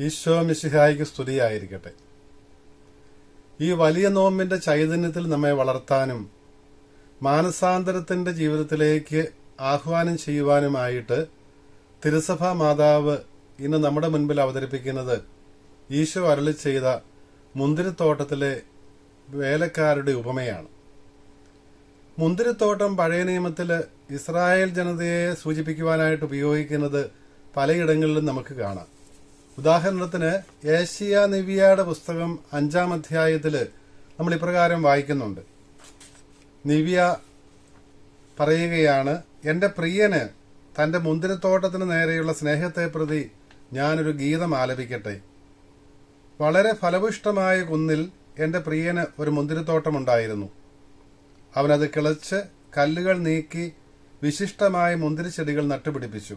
ഈശോ മിശിഹായിക്ക് സ്തുതിയായിരിക്കട്ടെ. ഈ വലിയ നോമ്പിന്റെ ചൈതന്യത്തിൽ നമ്മെ വളർത്താനും മാനസാന്തരത്തിന്റെ ജീവിതത്തിലേക്ക് ആഹ്വാനം ചെയ്യുവാനുമായിട്ട് തിരുസഭാ മാതാവ് ഇന്ന് നമ്മുടെ മുൻപിൽ അവതരിപ്പിക്കുന്നത് ഈശോ അരളി ചെയ്ത മുന്തിരിത്തോട്ടത്തിലെ വേലക്കാരുടെ ഉപമയാണ്. മുന്തിരിത്തോട്ടം പഴയ നിയമത്തിൽ ഇസ്രായേൽ ജനതയെ സൂചിപ്പിക്കുവാനായിട്ട് ഉപയോഗിക്കുന്നത് പലയിടങ്ങളിലും നമുക്ക് കാണാം. ഉദാഹരണത്തിന് ഏഷ്യ നിവിയയുടെ പുസ്തകം അഞ്ചാം അധ്യായത്തിൽ നമ്മൾ ഇപ്രകാരം വായിക്കുന്നുണ്ട്. നിവിയ പറയുകയാണ് എന്റെ പ്രിയന് തന്റെ മുന്തിരിത്തോട്ടത്തിന് നേരെയുള്ള സ്നേഹത്തെ പ്രതി ഞാനൊരു ഗീതം ആലപിക്കട്ടെ. വളരെ ഫലപുഷ്ടമായ കുന്നിൽ എന്റെ പ്രിയന് ഒരു മുന്തിരിത്തോട്ടമുണ്ടായിരുന്നു അവനത് കിളച്ച് കല്ലുകൾ നീക്കി വിശിഷ്ടമായ മുന്തിരിച്ചെടികൾ നട്ടുപിടിപ്പിച്ചു.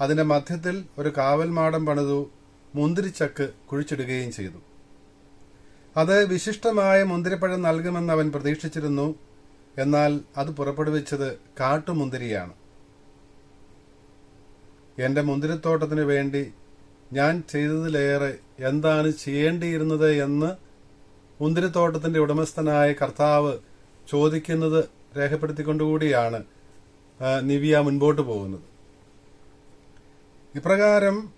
അതിന്റെ മധ്യത്തിൽ ഒരു കാവൽമാടം പണിതു മുന്തിരിച്ചക്ക് കുഴിച്ചിടുകയും ചെയ്തു. അത് വിശിഷ്ടമായ മുന്തിരിപ്പഴം നൽകുമെന്ന് അവൻ പ്രതീക്ഷിച്ചിരുന്നു. എന്നാൽ അത് പുറപ്പെടുവിച്ചത് കാട്ടുമുന്തിരിയാണ്. എന്റെ മുന്തിരിത്തോട്ടത്തിനു വേണ്ടി ഞാൻ ചെയ്തതിലേറെ എന്താണ് ചെയ്യേണ്ടിയിരുന്നത് എന്ന് മുന്തിരിത്തോട്ടത്തിന്റെ ഉടമസ്ഥനായ കർത്താവ് ചോദിക്കുന്നത് രേഖപ്പെടുത്തിക്കൊണ്ടുകൂടിയാണ് നിവിയ മുൻപോട്ട് പോകുന്നത്. ഇപ്രകാരം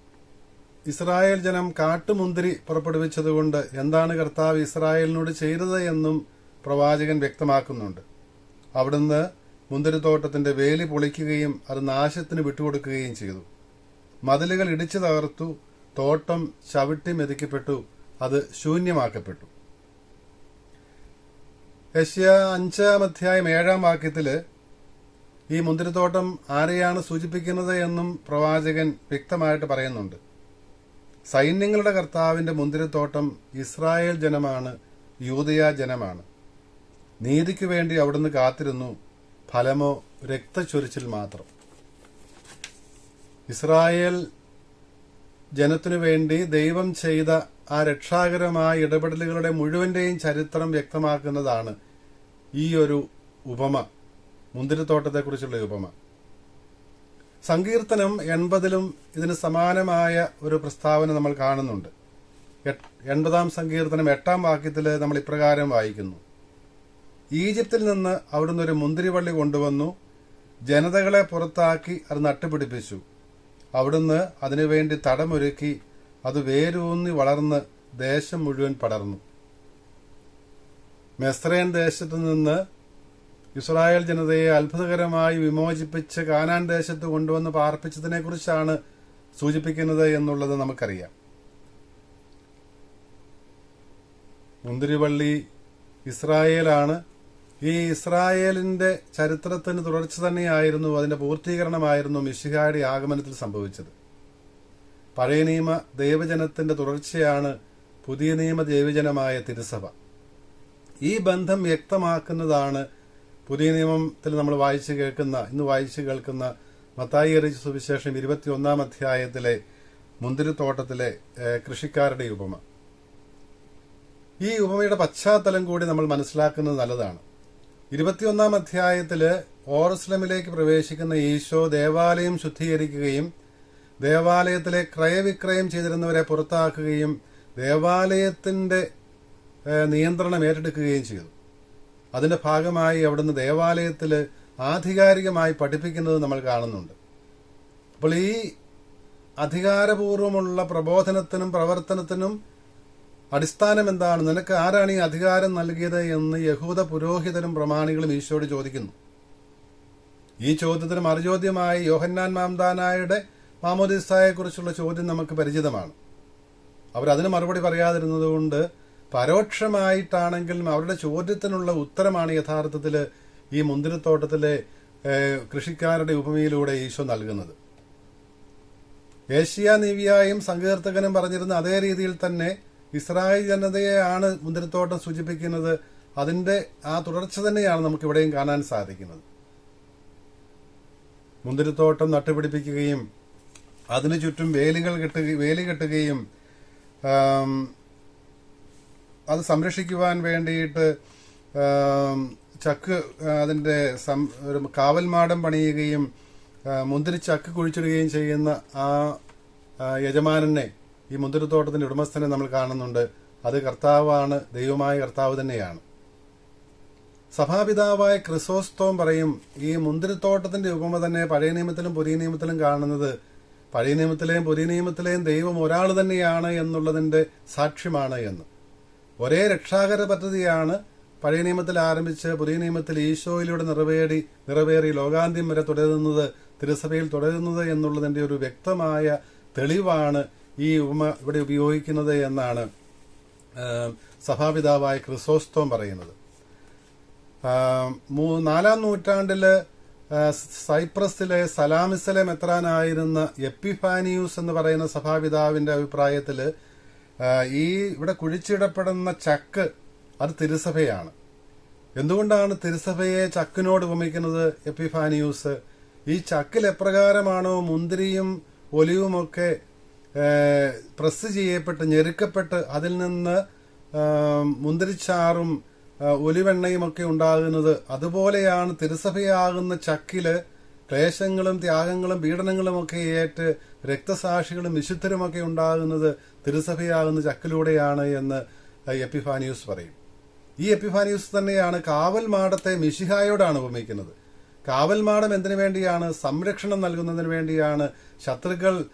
ഇസ്രായേൽ ജനം കാട്ടുമുന്തിരി പുറപ്പെടുവിച്ചതുകൊണ്ട് എന്താണ് കർത്താവ് ഇസ്രായേലിനോട് ചെയ്തത് എന്നും പ്രവാചകൻ വ്യക്തമാക്കുന്നുണ്ട്. അവിടുന്ന് മുന്തിരിത്തോട്ടത്തിന്റെ വേലി പൊളിക്കുകയും അത് നാശത്തിന് വിട്ടുകൊടുക്കുകയും ചെയ്തു. മതിലുകൾ ഇടിച്ചു തകർത്തു തോട്ടം ചവിട്ടി മെതിക്കപ്പെട്ടു അത് ശൂന്യമാക്കപ്പെട്ടു. യശ്യ അഞ്ചാം അധ്യായം ഏഴാം വാക്യത്തിൽ ഈ മുന്തിരിത്തോട്ടം ആരെയാണ് സൂചിപ്പിക്കുന്നത് എന്നും പ്രവാചകൻ വ്യക്തമായിട്ട് പറയുന്നുണ്ട്. സൈന്യങ്ങളുടെ കർത്താവിന്റെ മുന്തിരിത്തോട്ടം ഇസ്രായേൽ ജനമാണ് യൂതയ ജനമാണ്. നീതിക്ക് വേണ്ടി അവിടുന്ന് കാത്തിരുന്നു ഫലമോ രക്തച്ചൊരിച്ചിൽ മാത്രം. ഇസ്രായേൽ ജനത്തിനു വേണ്ടി ദൈവം ചെയ്ത ആ രക്ഷാകരമായ ഇടപെടലുകളുടെ മുഴുവന്റെയും ചരിത്രം വ്യക്തമാക്കുന്നതാണ് ഈ ഒരു ഉപമ. മുന്തിരിത്തോട്ടത്തെക്കുറിച്ചുള്ള ഉപമ. സങ്കീർത്തനം എൺപതിലും ഇതിന് സമാനമായ ഒരു പ്രസ്താവന നമ്മൾ കാണുന്നുണ്ട്. എൺപതാം സങ്കീർത്തനം എട്ടാം വാക്യത്തിൽ നമ്മൾ ഇപ്രകാരം വായിക്കുന്നു. ഈജിപ്തിൽ നിന്ന് അവിടുന്ന് ഒരു മുന്തിരിവള്ളി കൊണ്ടുവന്നു. ജനതകളെ പുറത്താക്കി അത് നട്ടുപിടിപ്പിച്ചു. അവിടുന്ന് അതിനുവേണ്ടി തടമൊരുക്കി അത് വേരൂന്നി വളർന്ന് ദേശം മുഴുവൻ പടർന്നു. മെസ്രേൻ ദേശത്തു നിന്ന് ഇസ്രായേൽ ജനതയെ അത്ഭുതകരമായി വിമോചിപ്പിച്ച് കാനാൻ ദേശത്ത് കൊണ്ടുവന്ന് പാർപ്പിച്ചതിനെ കുറിച്ചാണ് സൂചിപ്പിക്കുന്നത് എന്നുള്ളത് നമുക്കറിയാം. മുന്തിരിവള്ളി ഇസ്രായേലാണ്. ഈ ഇസ്രായേലിന്റെ ചരിത്രത്തിന് തുടർച്ച തന്നെയായിരുന്നു അതിന്റെ പൂർത്തീകരണമായിരുന്നു മിശിഹായുടെ ആഗമനത്തിൽ സംഭവിച്ചത്. പഴയ നിയമ ദൈവജനത്തിന്റെ തുടർച്ചയാണ് പുതിയ നിയമ ദൈവജനമായ തിരുസഭ. ഈ ബന്ധം വ്യക്തമാക്കുന്നതാണ് പുതിയ നിയമത്തിൽ നമ്മൾ വായിച്ചു കേൾക്കുന്ന ഇന്ന് വായിച്ചു കേൾക്കുന്ന മത്തായി അറിയിച്ച സുവിശേഷം ഇരുപത്തിയൊന്നാം അധ്യായത്തിലെ മുന്തിരിത്തോട്ടത്തിലെ കൃഷിക്കാരുടെ ഉപമ. ഈ ഉപമയുടെ പശ്ചാത്തലം കൂടി നമ്മൾ മനസ്സിലാക്കുന്നത് നല്ലതാണ്. ഇരുപത്തിയൊന്നാം അധ്യായത്തിൽ ഓറസ്ലമിലേക്ക് പ്രവേശിക്കുന്ന ഈശോ ദേവാലയം ശുദ്ധീകരിക്കുകയും ദേവാലയത്തിലെ ക്രയവിക്രയം ചെയ്തിരുന്നവരെ പുറത്താക്കുകയും ദേവാലയത്തിന്റെ നിയന്ത്രണം ഏറ്റെടുക്കുകയും ചെയ്തു. അതിന്റെ ഭാഗമായി അവിടുന്ന് ദേവാലയത്തിൽ ആധികാരികമായി പഠിപ്പിക്കുന്നത് നമ്മൾ കാണുന്നുണ്ട്. അപ്പോൾ ഈ അധികാരപൂർവമുള്ള പ്രബോധനത്തിനും പ്രവർത്തനത്തിനും അടിസ്ഥാനം എന്താണ്? നിനക്ക് ആരാണ് ഈ അധികാരം നൽകിയത് എന്ന് യഹൂദ പുരോഹിതരും പ്രമാണികളും ഈശോയോട് ചോദിക്കുന്നു. ഈ ചോദ്യത്തിന് മറുചോദ്യമായി യോഹന്നാൻ മാംദാനായുടെ മാമോദിസായെക്കുറിച്ചുള്ള ചോദ്യം നമുക്ക് പരിചിതമാണ്. അവരതിന് മറുപടി പറയാതിരുന്നതുകൊണ്ട് പരോക്ഷമായിട്ടാണെങ്കിലും അവരുടെ ചോദ്യത്തിനുള്ള ഉത്തരമാണ് യഥാർത്ഥത്തിൽ ഈ മുന്തിരിത്തോട്ടത്തിലെ കൃഷിക്കാരുടെ ഉപമയിലൂടെ ഈശോ നൽകുന്നത്. ഏഷ്യ നിവിയായും സങ്കീർത്തകനും പറഞ്ഞിരുന്ന അതേ രീതിയിൽ തന്നെ ഇസ്രായേൽ ജനതയെയാണ് മുന്തിരിത്തോട്ടം സൂചിപ്പിക്കുന്നത്. അതിന്റെ ആ തുടർച്ച തന്നെയാണ് നമുക്ക് ഇവിടെയും കാണാൻ സാധിക്കുന്നത്. മുന്തിരിത്തോട്ടം നട്ടുപിടിപ്പിക്കുകയും അതിനു ചുറ്റും വേലികൾ കെട്ടുക വേലി കെട്ടുകയും അത് സംരക്ഷിക്കുവാൻ വേണ്ടിയിട്ട് ചക്ക് അതിന്റെ ഒരു കാവൽമാടം പണിയുകയും മുന്തിരി ചക്ക് കുഴിച്ചിടുകയും ചെയ്യുന്ന ആ യജമാനനെ ഈ മുന്തിരിത്തോട്ടത്തിന്റെ ഉടമസ്ഥനെ നമ്മൾ കാണുന്നുണ്ട്. അത് കർത്താവാണ് ദൈവമായ കർത്താവ് തന്നെയാണ്. സഭാപിതാവായ ക്രിസോസ്തോം പറയും ഈ മുന്തിരിത്തോട്ടത്തിന്റെ ഉപമ തന്നെ പഴയ നിയമത്തിലും പുതിയ നിയമത്തിലും കാണുന്നത് പഴയ നിയമത്തിലെയും പുതിയ നിയമത്തിലെയും ദൈവം ഒരാൾ തന്നെയാണ് എന്നുള്ളതിന്റെ സാക്ഷ്യമാണ് എന്ന്. ഒരേ രക്ഷാകര പദ്ധതിയാണ് പഴയ നിയമത്തിൽ ആരംഭിച്ച് പുതിയ നിയമത്തിൽ ഈശോയിലൂടെ നിറവേറി നിറവേറി ലോകാന്ത്യം വരെ തുടരുന്നത് തിരുസഭയിൽ തുടരുന്നത് എന്നുള്ളതിന്റെ ഒരു വ്യക്തമായ തെളിവാണ് ഈ ഉപമ ഇവിടെ ഉപയോഗിക്കുന്നത് എന്നാണ് സഭാപിതാവായ ക്രിസോസ്തോം പറയുന്നത്. നാലാം നൂറ്റാണ്ടിൽ സൈപ്രസിലെ സലാമിസലെ മെത്രാനായിരുന്ന എപ്പിഫാനിയൂസ് എന്ന് പറയുന്ന സഭാപിതാവിന്റെ അഭിപ്രായത്തിൽ ഈ ഇവിടെ കുഴിച്ചിടപ്പെടുന്ന ചക്ക് അത് തിരുസഭയാണ്. എന്തുകൊണ്ടാണ് തിരുസഭയെ ചക്കിനോട് ഉപമിക്കുന്നത് എപ്പിഫാനിയൂസ്? ഈ ചക്കിൽ എപ്രകാരമാണോ മുന്തിരിയും ഒലിവുമൊക്കെ പ്രസ് ചെയ്യപ്പെട്ട് ഞെരുക്കപ്പെട്ട് അതിൽ നിന്ന് മുന്തിരിച്ചാറും ആ, ഒലിവെണ്ണയും ഒക്കെ ഉണ്ടാകുന്നത് അതുപോലെയാണ് തിരുസഭയാകുന്ന ചക്കിൽ ക്ലേശങ്ങളും ത്യാഗങ്ങളും പീഡനങ്ങളും ഒക്കെ ഏറ്റ് രക്തസാക്ഷികളും വിശുദ്ധരുമൊക്കെ ഉണ്ടാകുന്നത് തിരുസഭയാകുന്ന ചക്കിലൂടെയാണ് എന്ന് എപ്പിഫാനിയൂസ് പറയും. ഈ എപ്പിഫാനിയൂസ് തന്നെയാണ് കാവൽ മാടത്തെ മിഷിഹായോടാണ് ഉപമിക്കുന്നത്. കാവൽ മാടം എന്തിനു വേണ്ടിയാണ്? സംരക്ഷണം നൽകുന്നതിന് വേണ്ടിയാണ്. ശത്രുക്കൾ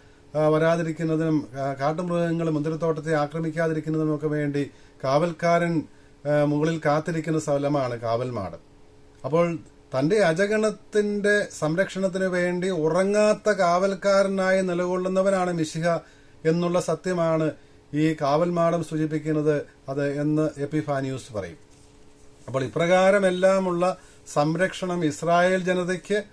വരാതിരിക്കുന്നതിനും കാട്ടുമൃഗങ്ങൾ മുന്തിരിത്തോട്ടത്തെ ആക്രമിക്കാതിരിക്കുന്നതിനും ഒക്കെ വേണ്ടി കാവൽക്കാരൻ മുകളിൽ കാത്തിരിക്കുന്ന സ്ഥലമാണ് കാവൽ മാടം. അപ്പോൾ തന്റെ അജഗണത്തിന്റെ സംരക്ഷണത്തിന് വേണ്ടി ഉറങ്ങാത്ത കാവൽക്കാരനായി നിലകൊള്ളുന്നവനാണ് മിശിഹ എന്നുള്ള സത്യമാണ് ഈ കാവൽമാടം സൂചിപ്പിക്കുന്നത്. അത് എന്ന് എപ്പിഫാനിയൂസ് പറയും. അപ്പോൾ ഇപ്രകാരമെല്ലാമുള്ള സംരക്ഷണം ഇസ്രായേൽ ജനതയ്ക്ക്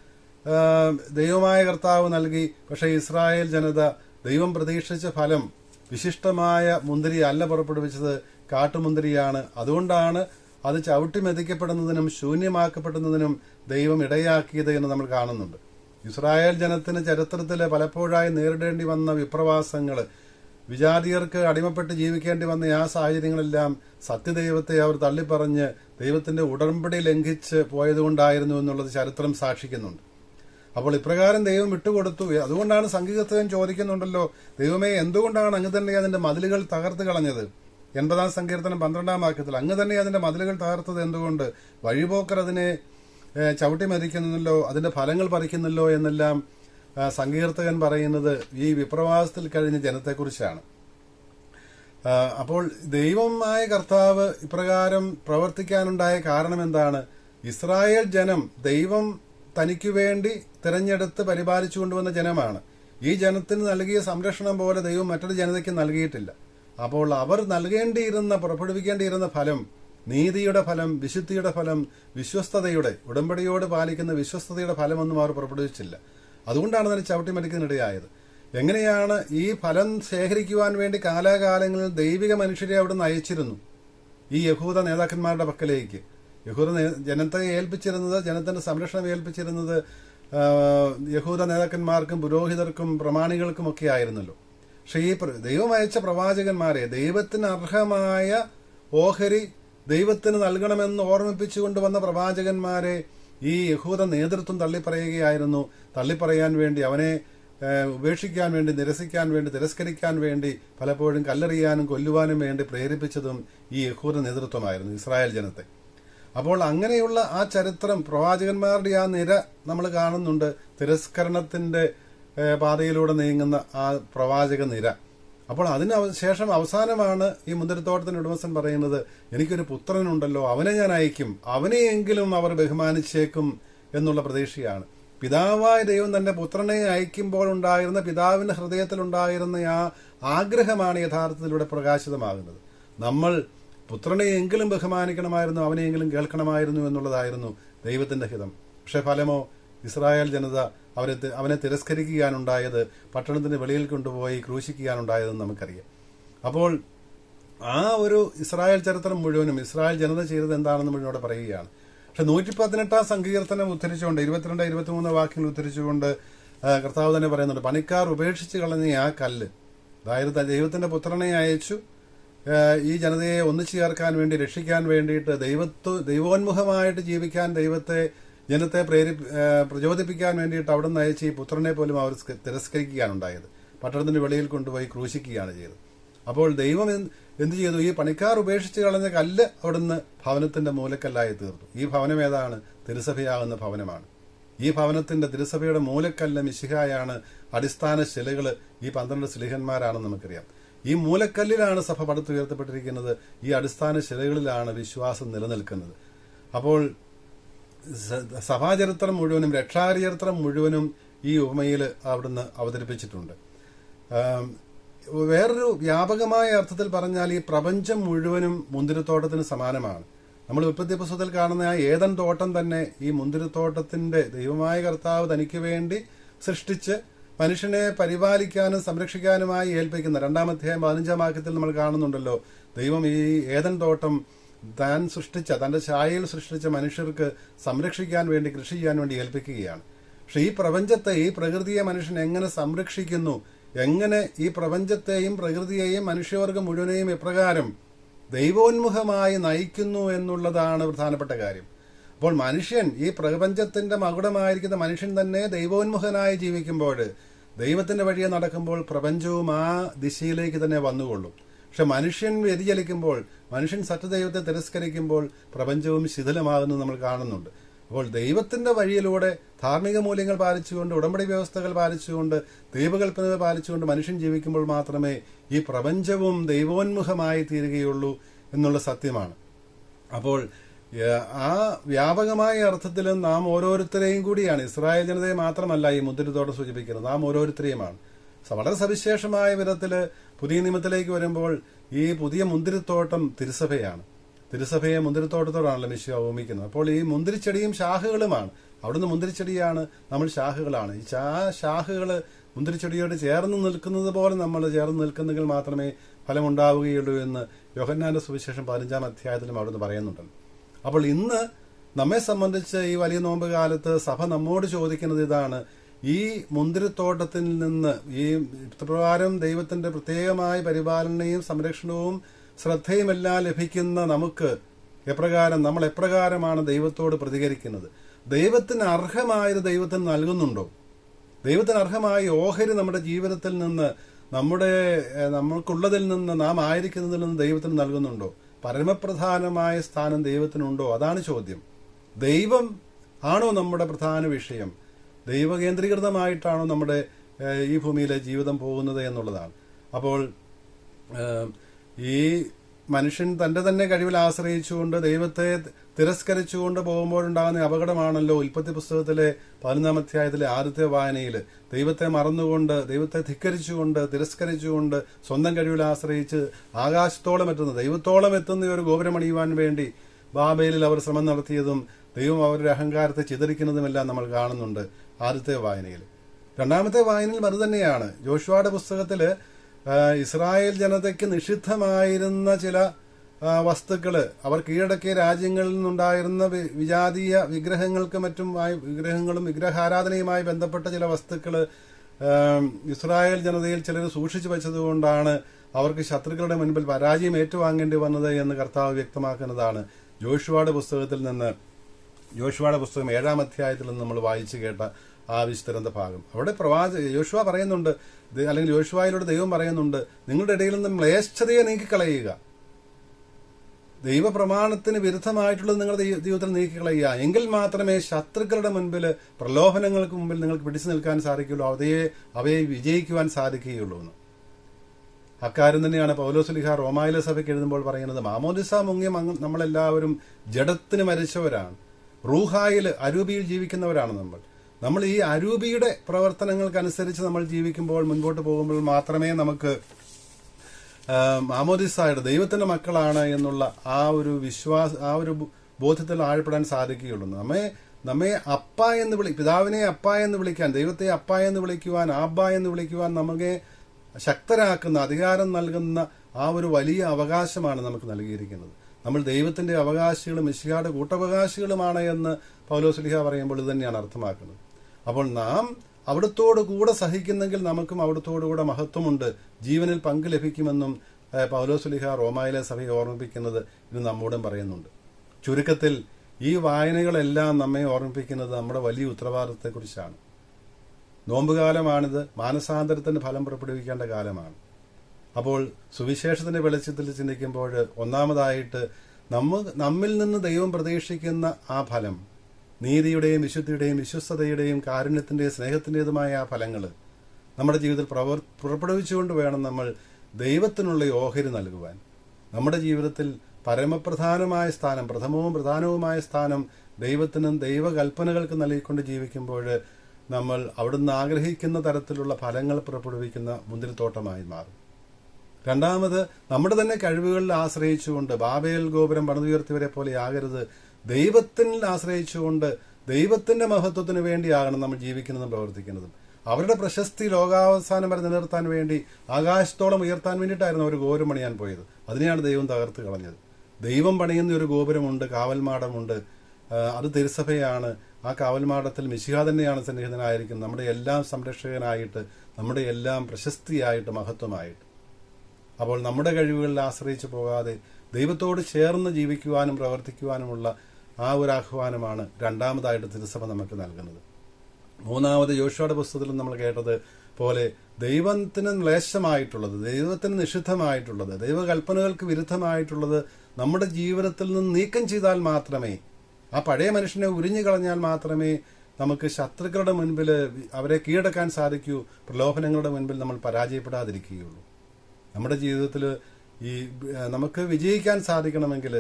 ദൈവമായ കർത്താവ് നൽകി. പക്ഷേ ഇസ്രായേൽ ജനത ദൈവം പ്രതീക്ഷിച്ച ഫലം വിശിഷ്ടമായ മുന്തിരി അല്ല പുറപ്പെടുവിച്ചത്. കാട്ടുമുന്തിരിയാണ്. അതുകൊണ്ടാണ് അത് ചവിട്ടിമെതിക്കപ്പെടുന്നതിനും ശൂന്യമാക്കപ്പെടുന്നതിനും ദൈവം ഇടയാക്കിയത് എന്ന് നമ്മൾ കാണുന്നുണ്ട്. ഇസ്രായേൽ ജനത്തിന് ചരിത്രത്തിൽ പലപ്പോഴായി നേരിടേണ്ടി വന്ന വിപ്രവാസങ്ങൾ വിജാതിയർക്ക് അടിമപ്പെട്ട് ജീവിക്കേണ്ടി വന്ന ആ സാഹചര്യങ്ങളെല്ലാം സത്യദൈവത്തെ അവർ തള്ളിപ്പറഞ്ഞ് ദൈവത്തിന്റെ ഉടമ്പടി ലംഘിച്ച് പോയതുകൊണ്ടായിരുന്നു എന്നുള്ളത് ചരിത്രം സാക്ഷിക്കുന്നുണ്ട്. അപ്പോൾ ഇപ്രകാരം ദൈവം വിട്ടുകൊടുത്തു. അതുകൊണ്ടാണ് സംഗീതത്തെ ചോദിക്കുന്നുണ്ടല്ലോ ദൈവമേ എന്തുകൊണ്ടാണ് അങ്ങ് തന്നെ അതിന്റെ മതിലുകൾ തകർത്ത് കളഞ്ഞത്? എൺപതാം സങ്കീർത്തനം പന്ത്രണ്ടാം വാക്യത്തിൽ അങ്ങ് തന്നെ അതിന്റെ മതിലുകൾ തകർത്തത് എന്തുകൊണ്ട്? വഴിപോക്കർ അതിനെ ചവിട്ടി മരിക്കുന്നല്ലോ അതിന്റെ ഫലങ്ങൾ പറിക്കുന്നല്ലോ എന്നെല്ലാം സങ്കീർത്തകൻ പറയുന്നത് ഈ വിപ്രവാസത്തിൽ കഴിഞ്ഞ ജനത്തെക്കുറിച്ചാണ്. അപ്പോൾ ദൈവമായ കർത്താവ് ഇപ്രകാരം പ്രവർത്തിക്കാനുണ്ടായ കാരണം എന്താണ്? ഇസ്രായേൽ ജനം ദൈവം തനിക്കു വേണ്ടി തിരഞ്ഞെടുത്ത് പരിപാലിച്ചു കൊണ്ടുവന്ന ജനമാണ്. ഈ ജനത്തിന് നൽകിയ സംരക്ഷണം പോലെ ദൈവം മറ്റൊരു ജനതയ്ക്ക് നൽകിയിട്ടില്ല. അപ്പോൾ അവർ നൽകേണ്ടിയിരുന്ന പുറപ്പെടുവിക്കേണ്ടിയിരുന്ന ഫലം നീതിയുടെ ഫലം വിശുദ്ധിയുടെ ഫലം വിശ്വസ്തതയുടെ ഉടമ്പടിയോട് പാലിക്കുന്ന വിശ്വസ്തതയുടെ ഫലമൊന്നും അവർ പുറപ്പെടുവിച്ചില്ല. അതുകൊണ്ടാണ് തന്നെ ചവിട്ടി ചവിട്ടിമരിക്കുന്നിടയായത് എങ്ങനെയാണ് ഈ ഫലം ശേഖരിക്കുവാൻ വേണ്ടി കാലാകാലങ്ങളിൽ ദൈവിക മനുഷ്യരെ അവിടെ നയിച്ചിരുന്നു ഈ യഹൂദ നേതാക്കന്മാരുടെ പക്കലേക്ക്. യഹൂദ ജനത്തെ ഏൽപ്പിച്ചിരുന്നത് ജനത്തിന്റെ സംരക്ഷണം ഏൽപ്പിച്ചിരുന്നത് യഹൂദ നേതാക്കന്മാർക്കും പുരോഹിതർക്കും പ്രമാണികൾക്കും ഒക്കെ ആയിരുന്നല്ലോ. പക്ഷെ ഈ ദൈവം അയച്ച പ്രവാചകന്മാരെ ദൈവത്തിന് അർഹമായ ഓഹരി ദൈവത്തിന് നൽകണമെന്ന് ഓർമ്മിപ്പിച്ചുകൊണ്ട് വന്ന പ്രവാചകന്മാരെ ഈ യഹൂദ നേതൃത്വം തള്ളിപ്പറയുകയായിരുന്നു. തള്ളിപ്പറയാൻ വേണ്ടി അവനെ ഉപേക്ഷിക്കാൻ വേണ്ടി നിരസിക്കാൻ വേണ്ടി തിരസ്കരിക്കാൻ വേണ്ടി പലപ്പോഴും കല്ലെറിയാനും കൊല്ലുവാനും വേണ്ടി പ്രേരിപ്പിച്ചതും ഈ യഹൂദ നേതൃത്വമായിരുന്നു ഇസ്രായേൽ ജനത്തെ. അപ്പോൾ അങ്ങനെയുള്ള ആ ചരിത്രം പ്രവാചകന്മാരുടെ ആ നിര നമ്മൾ കാണുന്നുണ്ട്. തിരസ്കരണത്തിന്റെ പാതയിലൂടെ നീങ്ങുന്ന ആ പ്രവാചക നിര. അപ്പോൾ അതിന് ശേഷം അവസാനമാണ് ഈ മുന്തിരിത്തോട്ടത്തിന് ഉടമസ്ഥൻ പറയുന്നത് എനിക്കൊരു പുത്രനുണ്ടല്ലോ അവനെ ഞാൻ അയക്കും. അവനെയെങ്കിലും അവർ ബഹുമാനിച്ചേക്കും എന്നുള്ള പ്രതീക്ഷയാണ്. പിതാവായ ദൈവം തന്റെ പുത്രനെ അയക്കുമ്പോൾ ഉണ്ടായിരുന്ന പിതാവിന്റെ ഹൃദയത്തിലുണ്ടായിരുന്ന ആ ആഗ്രഹമാണ് യഥാർത്ഥത്തിലൂടെ പ്രകാശിതമാകുന്നത്. നമ്മൾ പുത്രനെയെങ്കിലും ബഹുമാനിക്കണമായിരുന്നു അവനെയെങ്കിലും കേൾക്കണമായിരുന്നു എന്നുള്ളതായിരുന്നു ദൈവത്തിന്റെ ഹിതം. പക്ഷെ ഫലമോ ഇസ്രായേൽ ജനത അവരെ അവനെ തിരസ്കരിക്കാനുണ്ടായത് പട്ടണത്തിന് വെളിയിൽ കൊണ്ടുപോയി ക്രൂശിക്കാനുണ്ടായതെന്ന് നമുക്കറിയാം. അപ്പോൾ ആ ഒരു ഇസ്രായേൽ ചരിത്രം മുഴുവനും ഇസ്രായേൽ ജനത ചെയ്തത് എന്താണെന്ന് അവിടെ പറയുകയാണ്. പക്ഷെ നൂറ്റി പതിനെട്ടാം സങ്കീർത്തനം ഉദ്ധരിച്ചുകൊണ്ട് ഇരുപത്തിരണ്ട് ഇരുപത്തിമൂന്ന് വാക്യങ്ങൾ ഉദ്ധരിച്ചുകൊണ്ട് കർത്താവ് തന്നെ പറയുന്നുണ്ട് പണിക്കാർ ഉപേക്ഷിച്ച് കളഞ്ഞ ആ കല്ല് അതായത് ദൈവത്തിന്റെ പുത്രനെ അയച്ചു ഈ ജനതയെ ഒന്നിച്ചു ചേർക്കാൻ വേണ്ടി രക്ഷിക്കാൻ വേണ്ടിയിട്ട് ദൈവത്വ ദൈവോന്മുഖമായിട്ട് ജീവിക്കാൻ ദൈവത്തെ ജനത്തെ പ്രേരി പ്രചോദിപ്പിക്കാൻ വേണ്ടിയിട്ട് അവിടെ നിന്ന് അയച്ച് ഈ പുത്രനെ പോലും അവർ സ്ക- തിരസ്കരിക്കുകയാണുണ്ടായത്. പട്ടണത്തിന്റെ വെളിയിൽ കൊണ്ടുപോയി ക്രൂശിക്കുകയാണ് ചെയ്തത്. അപ്പോൾ ദൈവം എന്ത് ചെയ്തു? ഈ പണിക്കാർ ഉപേക്ഷിച്ച് കളഞ്ഞ കല്ല് അവിടുന്ന് ഭവനത്തിന്റെ മൂലക്കല്ലായി തീർന്നു ഈ ഭവനം ഏതാണ്? തിരുസഭയാകുന്ന ഭവനമാണ്. ഈ ഭവനത്തിന്റെ തിരുസഭയുടെ മൂലക്കല്ല് മിശിഹായാണ് അടിസ്ഥാന ശിലകൾ ഈ പന്ത്രണ്ട് സ്ലിഹന്മാരാണെന്ന് നമുക്കറിയാം. ഈ മൂലക്കല്ലിലാണ് സഭ പടുത്തുയർത്തപ്പെട്ടിരിക്കുന്നത്. ഈ അടിസ്ഥാന ശിലകളിലാണ് വിശ്വാസം നിലനിൽക്കുന്നത്. അപ്പോൾ സഭാചരിത്രം മുഴുവനും രക്ഷാചരിത്രം മുഴുവനും ഈ ഉപമയിൽ അവിടുന്ന് അവതരിപ്പിച്ചിട്ടുണ്ട്. വേറൊരു വ്യാപകമായ അർത്ഥത്തിൽ പറഞ്ഞാൽ ഈ പ്രപഞ്ചം മുഴുവനും മുന്തിരിത്തോട്ടത്തിന് സമാനമാണ്. നമ്മൾ ഉൽപ്പത്തി പുസ്തകത്തിൽ കാണുന്ന ആ ഏതൻ തോട്ടം തന്നെ ഈ മുന്തിരിത്തോട്ടത്തിന്റെ ദൈവമായ കർത്താവ് തനിക്ക് വേണ്ടി സൃഷ്ടിച്ച് മനുഷ്യനെ പരിപാലിക്കാനും സംരക്ഷിക്കാനുമായി ഏൽപ്പിക്കുന്ന രണ്ടാമധ്യായം പതിനഞ്ചാം വാക്യത്തിൽ നമ്മൾ കാണുന്നുണ്ടല്ലോ ദൈവം ഈ ഏതൻ തോട്ടം താൻ സൃഷ്ടിച്ച തന്റെ ഛായയിൽ സൃഷ്ടിച്ച മനുഷ്യർക്ക് സംരക്ഷിക്കാൻ വേണ്ടി കൃഷി ചെയ്യാൻ വേണ്ടി ഏൽപ്പിക്കുകയാണ്. പക്ഷെ ഈ പ്രപഞ്ചത്തെ ഈ പ്രകൃതിയെ മനുഷ്യൻ എങ്ങനെ സംരക്ഷിക്കുന്നു? എങ്ങനെ ഈ പ്രപഞ്ചത്തെയും പ്രകൃതിയെയും മനുഷ്യവർഗം മുഴുവനെയും എപ്രകാരം ദൈവോന്മുഖമായി നയിക്കുന്നു എന്നുള്ളതാണ് പ്രധാനപ്പെട്ട കാര്യം. അപ്പോൾ മനുഷ്യൻ ഈ പ്രപഞ്ചത്തിന്റെ മകുടമായിരിക്കുന്ന മനുഷ്യൻ തന്നെ ദൈവോന്മുഖനായി ജീവിക്കുമ്പോൾ ദൈവത്തിന്റെ വഴിയെ നടക്കുമ്പോൾ പ്രപഞ്ചവും ആ ദിശയിലേക്ക് തന്നെ വന്നുകൊള്ളും. പക്ഷെ മനുഷ്യൻ വ്യതിചലിക്കുമ്പോൾ മനുഷ്യൻ സത്യദൈവത്തെ തിരസ്കരിക്കുമ്പോൾ പ്രപഞ്ചവും ശിഥിലമാകുന്നത് നമ്മൾ കാണുന്നുണ്ട്. അപ്പോൾ ദൈവത്തിന്റെ വഴിയിലൂടെ ധാർമ്മിക മൂല്യങ്ങൾ പാലിച്ചുകൊണ്ട് ഉടമ്പടി വ്യവസ്ഥകൾ പാലിച്ചുകൊണ്ട് ദൈവകൽപ്പനകൾ പാലിച്ചുകൊണ്ട് മനുഷ്യൻ ജീവിക്കുമ്പോൾ മാത്രമേ ഈ പ്രപഞ്ചവും ദൈവോന്മുഖമായി തീരുകയുള്ളൂ എന്നുള്ള സത്യമാണ്. അപ്പോൾ ആ വ്യാപകമായ അർത്ഥത്തിലും നാം ഓരോരുത്തരെയും കൂടിയാണ്. ഇസ്രായേൽ ജനതയെ മാത്രമല്ല ഈ മുദ്രത്തോടെ സൂചിപ്പിക്കുന്നത്. നാം ഓരോരുത്തരെയുമാണ്. വളരെ സവിശേഷമായ വിധത്തിൽ പുതിയ നിയമത്തിലേക്ക് വരുമ്പോൾ ഈ പുതിയ മുന്തിരിത്തോട്ടം തിരുസഭയാണ്. തിരുസഭയെ മുന്തിരിത്തോട്ടത്തോടാണല്ലോ മിശു ഓമിക്കുന്നത്. അപ്പോൾ ഈ മുന്തിരിച്ചെടിയും ശാഖകളുമാണ്. അവിടുന്ന് മുന്തിരിച്ചെടിയാണ് നമ്മൾ ശാഖകളാണ്. ഈ ചാ ശാഖകൾ മുന്തിരിച്ചെടിയോട് ചേർന്ന് നിൽക്കുന്നത് പോലെ നമ്മൾ ചേർന്ന് നിൽക്കുന്നെങ്കിൽ മാത്രമേ ഫലമുണ്ടാവുകയുള്ളൂ എന്ന് യോഹന്നാന്റെ സുവിശേഷം പതിനഞ്ചാം അധ്യായത്തിലും അവിടുന്ന് പറയുന്നുണ്ട്. അപ്പോൾ ഇന്ന് നമ്മെ സംബന്ധിച്ച് ഈ വലിയ നോമ്പ് കാലത്ത് സഭ നമ്മോട് ചോദിക്കുന്നത് ഇതാണ് ഈ മുന്തിരിത്തോട്ടത്തിൽ നിന്ന് ഈ പ്രകാരം ദൈവത്തിന്റെ പ്രത്യേകമായ പരിപാലനയും സംരക്ഷണവും ശ്രദ്ധയുമെല്ലാം ലഭിക്കുന്ന നമുക്ക് എപ്രകാരം നമ്മൾ എപ്രകാരമാണ് ദൈവത്തോട് പ്രതികരിക്കുന്നത്? ദൈവത്തിന് അർഹമായത് ദൈവത്തിന് നൽകുന്നുണ്ടോ? ദൈവത്തിന് അർഹമായ ഓഹരി നമ്മുടെ ജീവിതത്തിൽ നിന്ന് നമ്മുടെ നമുക്കുള്ളതിൽ നിന്ന് നാം ആയിരിക്കുന്നതിൽ നിന്ന് ദൈവത്തിന് നൽകുന്നുണ്ടോ? പരമപ്രധാനമായ സ്ഥാനം ദൈവത്തിനുണ്ടോ? അതാണ് ചോദ്യം. ദൈവം ആണോ നമ്മുടെ പ്രധാന വിഷയം? ദൈവകേന്ദ്രീകൃതമായിട്ടാണോ നമ്മുടെ ഈ ഭൂമിയിലെ ജീവിതം പോകുന്നത് എന്നുള്ളതാണ്. അപ്പോൾ ഈ മനുഷ്യൻ തന്റെ തന്നെ കഴിവിൽ ആശ്രയിച്ചുകൊണ്ട് ദൈവത്തെ തിരസ്കരിച്ചുകൊണ്ട് പോകുമ്പോഴുണ്ടാകുന്ന അപകടമാണല്ലോ ഉൽപ്പത്തി പുസ്തകത്തിലെ പതിനൊന്നാം അധ്യായത്തിലെ ആദ്യത്തെ വായനയിൽ ദൈവത്തെ മറന്നുകൊണ്ട് ദൈവത്തെ ധിക്കരിച്ചുകൊണ്ട് തിരസ്കരിച്ചുകൊണ്ട് സ്വന്തം കഴിവിൽ ആശ്രയിച്ച് ആകാശത്തോളം എത്തുന്ന ദൈവത്തോളം എത്തുന്ന ഒരു ഗോപുരമണിയുവാൻ വേണ്ടി ബാബേലിൽ അവർ ശ്രമം നടത്തിയതും ദൈവം അവരുടെ അഹങ്കാരത്തെ ചിതറിക്കുന്നതുമെല്ലാം നമ്മൾ കാണുന്നുണ്ട് ആദ്യത്തെ വായനയിൽ. രണ്ടാമത്തെ വായനയിൽ അത് തന്നെയാണ്. ജോഷുവയുടെ പുസ്തകത്തിൽ ഇസ്രായേൽ ജനതയ്ക്ക് നിഷിദ്ധമായിരുന്ന ചില വസ്തുക്കൾ അവർ കീഴടക്കിയ രാജ്യങ്ങളിൽ നിന്നുണ്ടായിരുന്ന വിജാതീയ വിഗ്രഹങ്ങൾക്ക് മറ്റുമായി വിഗ്രഹങ്ങളും വിഗ്രഹാരാധനയുമായി ബന്ധപ്പെട്ട ചില വസ്തുക്കൾ ഇസ്രായേൽ ജനതയിൽ ചിലർ സൂക്ഷിച്ചു വെച്ചതുകൊണ്ടാണ് അവർക്ക് ശത്രുക്കളുടെ മുൻപിൽ പരാജയം ഏറ്റുവാങ്ങേണ്ടി വന്നത് എന്ന് കർത്താവ് വ്യക്തമാക്കുന്നതാണ്. ജോഷുവയുടെ പുസ്തകത്തിൽ നിന്ന് യോശുവയുടെ പുസ്തകം ഏഴാം അധ്യായത്തിൽ നിന്ന് നമ്മൾ വായിച്ചു കേട്ട ആ വിസ്തരந்த ഭാഗം. അവിടെ പ്രവാച യോശുവ പറയുന്നുണ്ട് അല്ലെങ്കിൽ യോശുവായിലൂടെ ദൈവം പറയുന്നുണ്ട് നിങ്ങളുടെ ഇടയിൽ നിന്ന് മ്ലേച്ഛതയെ നീക്കിക്കളയുക. ദൈവപ്രമാണത്തിന് വിരുദ്ധമായിട്ടുള്ളത് നിങ്ങളുടെ ജീവിതത്തിൽ നീക്കിക്കളയുക. എങ്കിൽ മാത്രമേ ശത്രുക്കളുടെ മുൻപിൽ പ്രലോഭനങ്ങൾക്ക് മുമ്പിൽ നിങ്ങൾക്ക് പിടിച്ചു നിൽക്കാൻ സാധിക്കുകയുള്ളൂ. അവയെ അവയെ വിജയിക്കുവാൻ സാധിക്കുകയുള്ളൂ എന്ന് അക്കാര്യം തന്നെയാണ് പൗലോസുലിഹ റോമായിലെ സഭയ്ക്ക് എഴുതുമ്പോൾ പറയുന്നത് മാമോദിസ മുങ്ങിയ നമ്മളെല്ലാവരും ജഡത്തിന് മരിച്ചവരാണ്. റൂഹായിൽ അരൂപിയിൽ ജീവിക്കുന്നവരാണ് നമ്മൾ. നമ്മൾ ഈ അരൂപിയുടെ പ്രവർത്തനങ്ങൾക്കനുസരിച്ച് നമ്മൾ ജീവിക്കുമ്പോൾ മുൻപോട്ട് പോകുമ്പോൾ മാത്രമേ നമുക്ക് മാമോദിസായുടെ ദൈവത്തിന്റെ മക്കളാണ് എന്നുള്ള ആ ഒരു വിശ്വാസ ആ ഒരു ബോധ്യത്തിൽ ആഴപ്പെടാൻ സാധിക്കുകയുള്ളൂ. നമ്മെ നമ്മെ അപ്പ എന്ന് വിളി പിതാവിനെ അപ്പ എന്ന് വിളിക്കാൻ ദൈവത്തെ അപ്പ എന്ന് വിളിക്കുവാൻ ആബ്ബ എന്ന് വിളിക്കുവാൻ നമ്മെ ശക്തരാക്കുന്ന അധികാരം നൽകുന്ന ആ ഒരു വലിയ അവകാശമാണ് നമുക്ക് നൽകിയിരിക്കുന്നത്. നമ്മൾ ദൈവത്തിന്റെ അവകാശികളും മിശിഹായുടെ കൂട്ടവകാശികളുമാണ് എന്ന് പൗലോസ്ലിഹ പറയുമ്പോൾ ഇത് തന്നെയാണ് അർത്ഥമാക്കുന്നത്. അപ്പോൾ നാം അവിടത്തോടു കൂടെ സഹിക്കുന്നെങ്കിൽ നമുക്കും അവിടുത്തോടു കൂടെ മഹത്വമുണ്ട്. ജീവനിൽ പങ്ക് ലഭിക്കുമെന്നും പൗലോസ്ലിഹ റോമായിലെ സഭയെ ഓർമ്മിപ്പിക്കുന്നത് ഇത് നമ്മോടും പറയുന്നുണ്ട്. ചുരുക്കത്തിൽ ഈ വായനകളെല്ലാം നമ്മെ ഓർമ്മിപ്പിക്കുന്നത് നമ്മുടെ വലിയ ഉത്തരവാദിത്തത്തെക്കുറിച്ചാണ് നോമ്പുകാലമാണിത്. മാനസാന്തരത്തിന്റെ ഫലം പുറപ്പെടുവിക്കേണ്ട കാലമാണ്. അപ്പോൾ സുവിശേഷത്തിന്റെ വെളിച്ചത്തിൽ ചിന്തിക്കുമ്പോൾ ഒന്നാമതായിട്ട് നമ്മ നമ്മിൽ നിന്ന് ദൈവം പ്രതീക്ഷിക്കുന്ന ആ ഫലം നീതിയുടെയും വിശുദ്ധിയുടെയും വിശ്വസ്തതയുടെയും കാരുണ്യത്തിന്റെയും സ്നേഹത്തിന്റെതുമായ ആ ഫലങ്ങൾ നമ്മുടെ ജീവിതത്തിൽ പ്രവർ പുറപ്പെടുവിച്ചുകൊണ്ട് വേണം നമ്മൾ ദൈവത്തിനുള്ള ഓഹരി നൽകുവാൻ. നമ്മുടെ ജീവിതത്തിൽ പരമപ്രധാനമായ സ്ഥാനം പ്രഥമവും പ്രധാനവുമായ സ്ഥാനം ദൈവത്തിനും ദൈവകൽപ്പനകൾക്ക് നൽകിക്കൊണ്ട് ജീവിക്കുമ്പോൾ നമ്മൾ അവിടുന്ന് ആഗ്രഹിക്കുന്ന തരത്തിലുള്ള ഫലങ്ങൾ പുറപ്പെടുവിക്കുന്ന മുന്തിരിത്തോട്ടമായി മാറും. രണ്ടാമത് നമ്മുടെ തന്നെ കഴിവുകളിൽ ആശ്രയിച്ചുകൊണ്ട് ബാബേൽ ഗോപുരം പണിതുയർത്തിയവരെ പോലെ ആകരുത്. ദൈവത്തിൽ ആശ്രയിച്ചുകൊണ്ട് ദൈവത്തിന്റെ മഹത്വത്തിന് വേണ്ടിയാകണം നമ്മൾ ജീവിക്കുന്നതും പ്രവർത്തിക്കുന്നതും. അവരുടെ പ്രശസ്തി ലോകാവസാനം വരെ നിലനിർത്താൻ വേണ്ടി ആകാശത്തോളം ഉയർത്താൻ വേണ്ടിയിട്ടായിരുന്നു അവർ ഗോപുരം പണിയാൻ പോയത്. അതിനെയാണ് ദൈവം തകർത്ത് കളഞ്ഞത്. ദൈവം പണിയുന്ന ഒരു ഗോപുരമുണ്ട് കാവൽമാടമുണ്ട്. അത് തിരുസഭയാണ്. ആ കാവൽമാടത്തിൽ മിശിഹ തന്നെയാണ് സന്നിഹിതനായിരിക്കുന്നത്. നമ്മുടെ എല്ലാം സംരക്ഷകനായിട്ട് നമ്മുടെ എല്ലാം പ്രശസ്തിയായിട്ട് മഹത്വമായിട്ട്. അപ്പോൾ നമ്മുടെ കഴിവുകളിൽ ആശ്രയിച്ചു പോകാതെ ദൈവത്തോട് ചേർന്ന് ജീവിക്കുവാനും പ്രവർത്തിക്കുവാനുമുള്ള ആ ഒരു ആഹ്വാനമാണ് രണ്ടാമതായിട്ട് തിരുസഭ നമുക്ക് നൽകുന്നത്. മൂന്നാമത് യോശുവയുടെ പുസ്തകത്തിൽ നമ്മൾ കേട്ടത് പോലെ ദൈവത്തിന് ക്ലേശമായിട്ടുള്ളത് ദൈവത്തിന് നിഷിദ്ധമായിട്ടുള്ളത് ദൈവകൽപ്പനകൾക്ക് വിരുദ്ധമായിട്ടുള്ളത് നമ്മുടെ ജീവിതത്തിൽ നിന്ന് നീക്കം ചെയ്താൽ മാത്രമേ ആ പഴയ മനുഷ്യനെ ഉരിഞ്ഞു കളഞ്ഞാൽ മാത്രമേ നമുക്ക് ശത്രുക്കളുടെ മുൻപിൽ അവരെ കീഴടക്കാൻ സാധിക്കൂ. പ്രലോഭനങ്ങളുടെ മുൻപിൽ നമ്മൾ പരാജയപ്പെടാതിരിക്കുകയുള്ളൂ. നമ്മുടെ ജീവിതത്തിൽ ഈ നമുക്ക് വിജയിക്കാൻ സാധിക്കണമെങ്കിൽ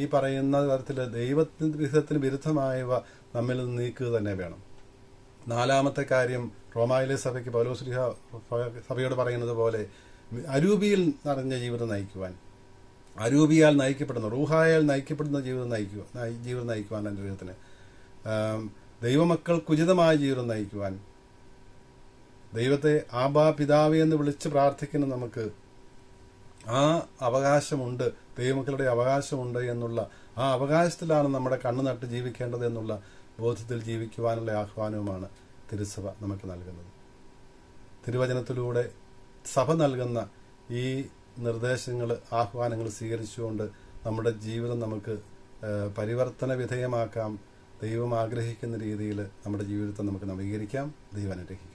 ഈ പറയുന്ന തരത്തിൽ ദൈവത്തിന് വിരുദ്ധമായവ നമ്മിൽ നിന്ന് നീക്കുക തന്നെ വേണം. നാലാമത്തെ കാര്യം റോമായിലെ സഭയ്ക്ക് പൗലോസ്ലിഹ സഭയോട് പറയുന്നത് പോലെ അരൂപിയിൽ നിറഞ്ഞ ജീവിതം നയിക്കുവാൻ അരൂപിയാൽ നയിക്കപ്പെടുന്ന റൂഹായാൽ നയിക്കപ്പെടുന്ന ജീവിതം നയിക്കുക നയി- ജീവിതം നയിക്കുവാൻ എന്റെ ദൈവമക്കൾ കുചിതമായ ജീവിതം നയിക്കുവാൻ ദൈവത്തെ ആബാ പിതാവേ എന്ന് വിളിച്ച് പ്രാർത്ഥിക്കുന്ന നമുക്ക് ആ അവകാശമുണ്ട് ദൈവമക്കളുടെ അവകാശമുണ്ട് എന്നുള്ള ആ അവകാശത്തിലാണ് നമ്മുടെ കണ്ണു നട്ട് ജീവിക്കേണ്ടത് എന്നുള്ള ബോധത്തിൽ ജീവിക്കുവാനുള്ള ആഹ്വാനവുമാണ് തിരുസഭ നമുക്ക് നൽകുന്നത്. തിരുവചനത്തിലൂടെ സഭ നൽകുന്ന ഈ നിർദ്ദേശങ്ങൾ ആഹ്വാനങ്ങൾ സ്വീകരിച്ചുകൊണ്ട് നമ്മുടെ ജീവിതം നമുക്ക് പരിവർത്തന വിധേയമാക്കാം. ദൈവം ആഗ്രഹിക്കുന്ന രീതിയിൽ നമ്മുടെ ജീവിതത്തെ നമുക്ക് നവീകരിക്കാം. ദൈവം അനുഗ്രഹിക്കട്ടെ